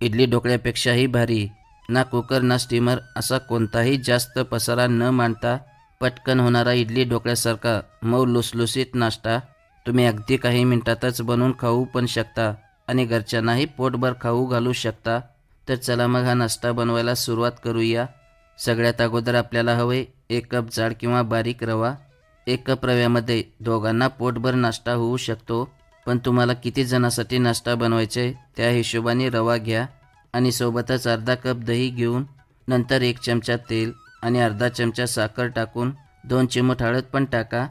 इडली ढोकळ्यापेक्षाही भारी. ना कुकर ना स्टीमर असा कोणताही जास्त पसारा न मांडता पटकन होणारा इडली ढोकळ्यासारखा मऊ लुसलुसीत नाश्ता तुम्ही अगदी काही मिनिटातच बनवून खाऊ पण शकता आणि घरच्यांनाही पोटभर खाऊ घालू शकता. तर चला मग हा नाश्ता बनवायला सुरुवात करूया. सगळ्यात अगोदर आपल्याला हवे एक कप जाड किंवा बारीक रवा एक कप रव्यामध्ये दोघांना पोटभर नाश्ता होऊ शकतो. पण तुम्हाला किती जणांसाठी नाश्ता बनवायचा आहे त्या हिशोबाने रवा घ्या आणि सोबतच अर्धा कप दही घेऊन नंतर एक चमचा तेल आणि अर्धा चमचा साखर टाकून दोन चिमूट हळद पण टाका.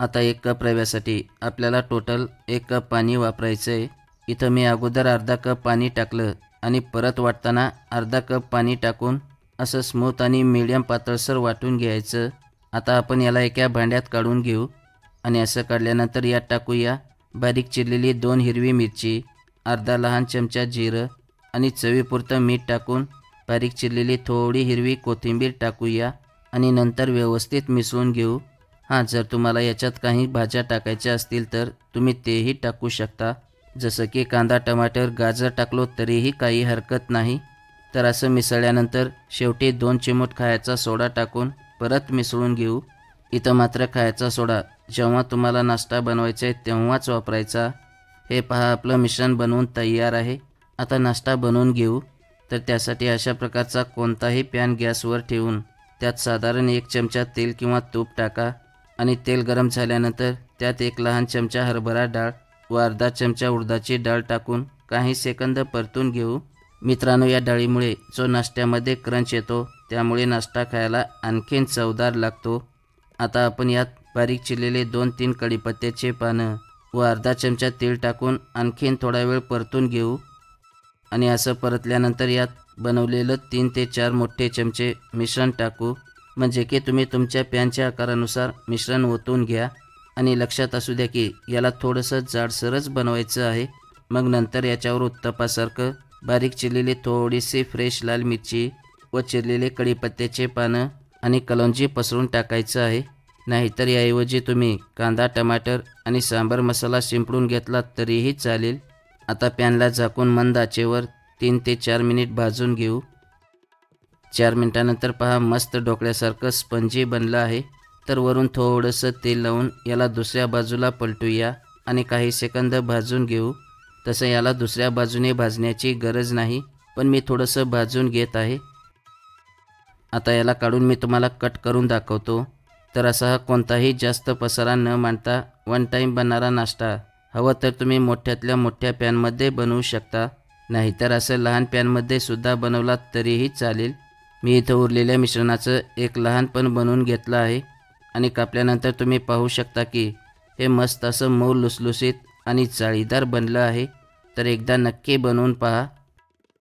आता एक कप रव्यासाठी आपल्याला टोटल एक कप पाणी वापरायचं आहे. इथं मी अगोदर अर्धा कप पाणी टाकलं आणि परत वाटताना अर्धा कप पाणी टाकून असं स्मूथ आणि मीडियम पातळसर वाटून घ्यायचं. आता आपण याला एका भांड्यात काढून घेऊ आणि असं काढल्यानंतर यात टाकूया. बारीक चिरलेली दोन हिरवी मिरची अर्धा लहान चमचा जिरं आणि चवीपुरतं मीठ टाकून बारीक चिरलेली थोडी हिरवी कोथिंबीर टाकूया आणि नंतर व्यवस्थित मिसळून घेऊ. हां जर तुम्हाला याच्यात काही भाज्या टाकायच्या असतील तर तुम्ही तेही टाकू शकता. जसं की कांदा टमाटर गाजर टाकलो तरीही काही हरकत नाही. तर असं मिसळल्यानंतर शेवटी दोन चिमूट खायचा सोडा टाकून परत मिसळून घेऊ. इथं मात्र खायचा सोडा. जेव्हा तुम्हाला नाश्ता बनवायचा आहे तेव्हाच वापरायचा. हे पहा आपलं मिश्रण बनवून तयार आहे. आता नाश्ता बनवून घेऊ. तर त्यासाठी अशा प्रकारचा कोणताही पॅन गॅसवर ठेवून त्यात साधारण एक चमचा तेल किंवा तूप टाका आणि तेल गरम झाल्यानंतर त्यात एक लहान चमचा हरभरा डाळ व अर्धा चमचा उडदाची डाळ टाकून काही सेकंद परतून घेऊ. मित्रांनो या डाळीमुळे जो नाश्त्यामध्ये क्रंच येतो त्यामुळे नाश्ता खायला आणखीन चवदार लागतो. आता आपण यात बारीक चिरलेले दोन तीन कढीपत्त्याचे पानं व अर्धा चमचा तेल टाकून आणखीन थोडा वेळ परतून घेऊ. आणि असं परतल्यानंतर यात बनवलेलं तीन ते चार मोठे चमचे मिश्रण टाकू. म्हणजे की तुम्ही तुमच्या पॅनच्या आकारानुसार मिश्रण ओतून घ्या. आणि लक्षात असू द्या की याला थोडंसं जाडसरच बनवायचं आहे. मग नंतर याच्यावर उत्तपासारखं बारीक चिरलेली थोडीशी फ्रेश लाल मिरची व चिरलेले कढीपत्त्याचे पानं आणि कलौंजी पसरून टाकायचं आहे. नाहीतर याऐवजी तुम्ही कांदा टमाटर आणि सांबर मसाला शिंपडून घेतला तरीही चालेल. आता पॅनला झाकून मंद आचेवर तीन ते चार मिनिट भाजून घेऊ. चार मिनिटानंतर पहा मस्त ढोकळ्यासारखं स्पंजी बनलं आहे. तर वरून थोडंसं तेल लावून याला दुसऱ्या बाजूला पलटूया आणि काही सेकंद भाजून घेऊ. तसं याला दुसऱ्या बाजूने भाजण्याची गरज नाही पण मी थोडंसं भाजून घेत आहे. आता याला काढून मी तुम्हाला कट करून दाखवतो. तर असा हा कोणताही जास्त पसारा न मांडता वन टाईम बनणारा नाश्ता. हवं तर तुम्ही मोठ्यातल्या मोठ्या पॅनमध्ये बनवू शकता. नाहीतर असं लहान पॅनमध्ये सुद्धा बनवलात तरीही चालेल. मी इथं उरलेल्या मिश्रणाचं एक लहान पण बनवून घेतलं आहे. आणि कापल्यानंतर तुम्ही पाहू शकता की हे मस्त असं मऊ लुसलुसीत आणि जाळीदार बनलं आहे. तर एकदा नक्की बनवून पहा.